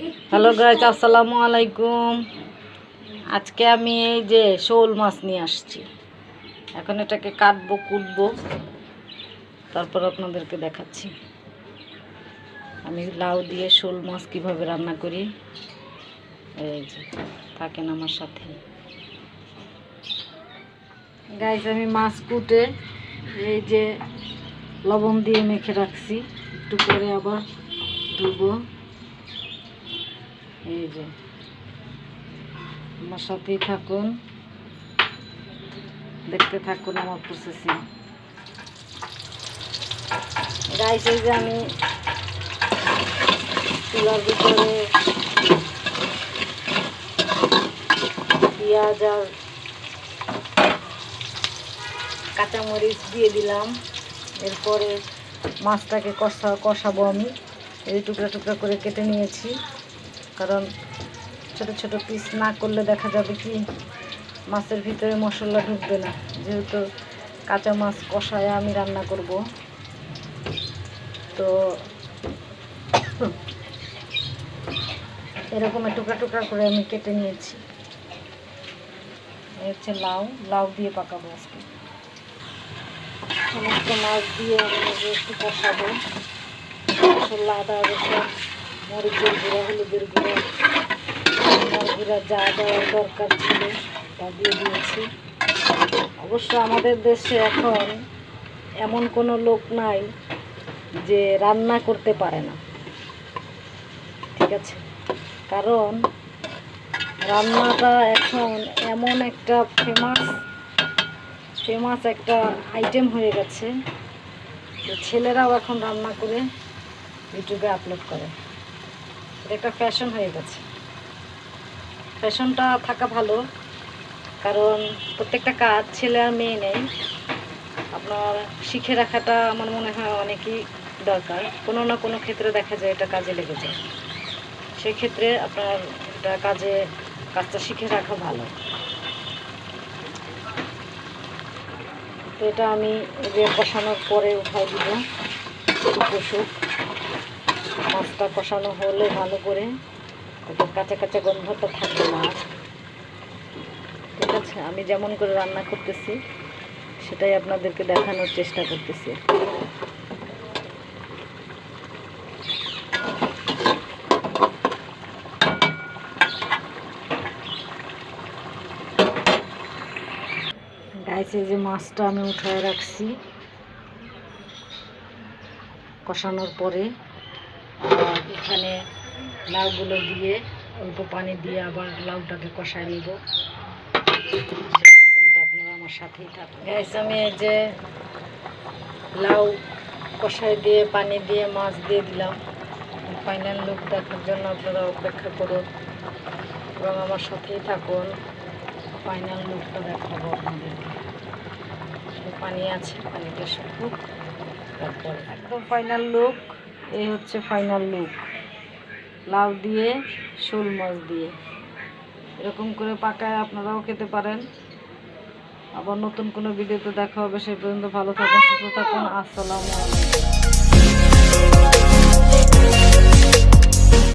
Hello guys আসসালামু আলাইকুম। আজকে আমি এই যে শোল মাছ নিয়ে আসছি। এখন এটাকে কাটবো, কুটবো। তারপর আপনাদেরকে দেখাচ্ছি। আমি লাউ দিয়ে শোল মাছ কীভাবে রান্না করি। এই যে, থাকেন আমার সাথে। গাইজ আমি মাছ কুটে এই যে লবণ দিয়ে মেখে রাখছি। একটু করে আবার ধুবো। এই যে। আমার সাথেই থাকুন। দেখতে থাকুন আমার প্রসেসিং এই যে আমি চুলার ভিতরে পেঁয়াজ আর কাঁচামরিচ দিয়ে দিলাম। এরপরে মাছটাকে কষা কষাবো আমি। এই টুকরা টুকরা করে কেটে নিয়েছি। কারণ ছোট ছোট পিস না করলে দেখা যাবে কি মাছের ভিতরে মশলা ঢুকবে না। যেহেতু কাঁচা মাছ কষায় আমি রান্না করব। তো এরকম টুকরা টুকরা করে আমি কেটে নিয়েছি। হচ্ছে লাউ। লাউ দিয়ে পাকাবো আজকে। সমস্ত মাছ দিয়ে আমি একটু কষাবো। মশলা, আদা, রসুন। মরিচের গুঁড়া হলুদের গুঁড়া গুঁড়া যা দেওয়ার দরকার ছিল তা দিয়ে দিয়েছি। অবশ্য আমাদের দেশে এখন এমন কোনো লোক নাই যে রান্না করতে পারে না। ঠিক আছে? কারণ রান্নাটা এখন এমন একটা ফেমাস ফেমাস একটা আইটেম হয়ে গেছে ছেলেরাও এখন রান্না করে ইউটিউবে আপলোড করে। এটা একটা ফ্যাশন হয়ে গেছে। ফ্যাশনটা থাকা ভালো, কারণ প্রত্যেকটা কাজ ছেলে আর মেয়ে নেই। আপনার শিখে রাখাটা আমার মনে হয় অনেকই দরকার। কোনো না কোনো ক্ষেত্রে দেখা যায় এটা কাজে লেগে যায়। সেক্ষেত্রে আপনার এটা কাজে, কাজটা শিখে রাখা ভালো। তো এটা আমি যে পরে উঠাই দিব কষুক মাছটা কষানো হলে ভালো করে। কাঁচা কাঁচা গন্ধটা থাকবে না। ঠিক আছে, আমি যেমন করে রান্না করতেছি, সেটাই আপনাদেরকে দেখানোর চেষ্টা করতেছি। গাইছে যে মাছটা আমি উঠায় রাখছি কষানোর পরে। এখানে লাউগুলো দিয়ে অল্প পানি দিয়ে আবার লাউটাকে কষায় নিব। পর্যন্ত আপনারা আমার সাথেই থাকুন গ্যাস আমি এই যে লাউ কষায় দিয়ে, পানি দিয়ে, মাছ দিয়ে দিলাম। ফাইনাল লুক দেখার জন্য আপনারা অপেক্ষা করুন এবং আমার সাথেই থাকুন। ফাইনাল লুকটা দেখাবো আপনাদেরকে। পানি আছে, পানিটা শুকুক, তারপরে। একদম ফাইনাল লুক এই হচ্ছে ফাইনাল লুক লাউ দিয়ে, শোল মাছ দিয়ে। এরকম করে পাকায় আপনারাও খেতে পারেন। আবার নতুন কোনো ভিডিওতে দেখা হবে সেই পর্যন্ত ভালো থাকুন, সুস্থ থাকুন, আসসালামু আলাইকুম।